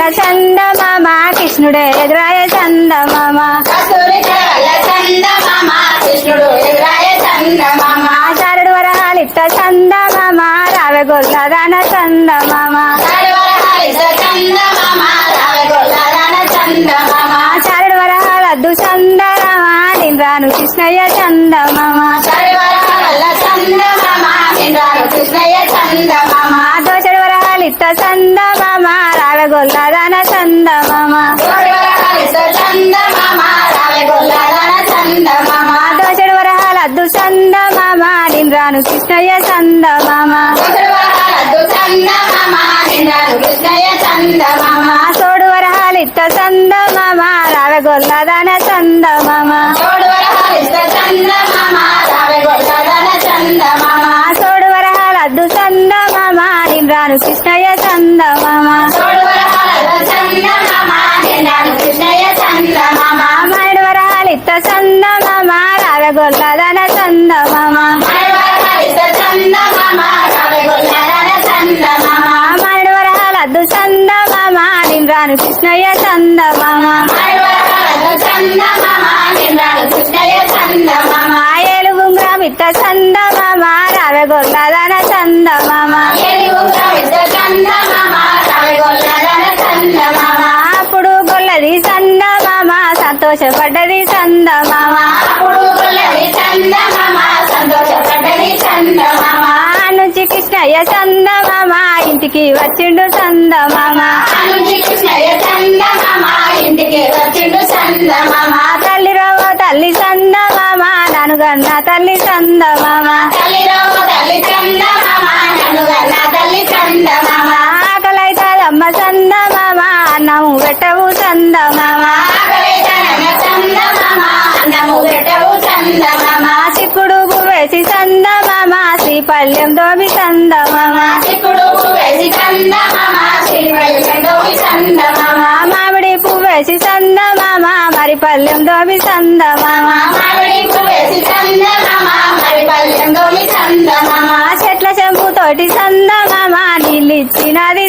కళ్ళ చందమామ కృష్ణుడే ఎదురాయ చందమామ. కస్తూరి కళ్ళ చందమామ రావె గొల్లదాన చందమామ. కడవరహాలిత చందమామ రావెగొల్లదాన చందమామ. చారుడు వరహాలద్దు చందమామ నింద్రాను కృష్ణయ్య చందమామ. కృష్ణయ్య చందమామ. చందమామ కడవరహాలద్దు చందమామ నిండారు కృష్ణయ్య చందమామ. సోడు వరహాలిత్త చందమామ రావెగొల్లదాన చందమామ. సోడు వరహాలద్దు కడవరహాల చందమామ నిండారు కృష్ణయ్య చందమామ. మామిడి వరహాలిత్త రావె గొల్లదాన చందమామ కడవరహాలిత చందమామ. నింద్రాను కృష్ణయ్య చందమామ. ఏలు రావె గొల్లదాన చందమామ. రావెగొల్లదాన చందమామ అప్పుడు గొల్లది చందమామ సంతోషపడ్డది కృష్ణయ్య చందమామ ఇంటికి వచ్చిండు చందమామ. తల్లి రవ్వ తల్లి చందమామ తల్లి నన్ను గన్న తల్లి చందమామ. ఆకలైతాదమ్మ చందమామ అన్నము పెట్టవు చందమామ. మామిడి పువ్వేసి చందమామ మరి పల్లెం దోమి చందమామ. చెట్ల చెంపు తోటి చందమామ. నీళ్ళిచ్చినది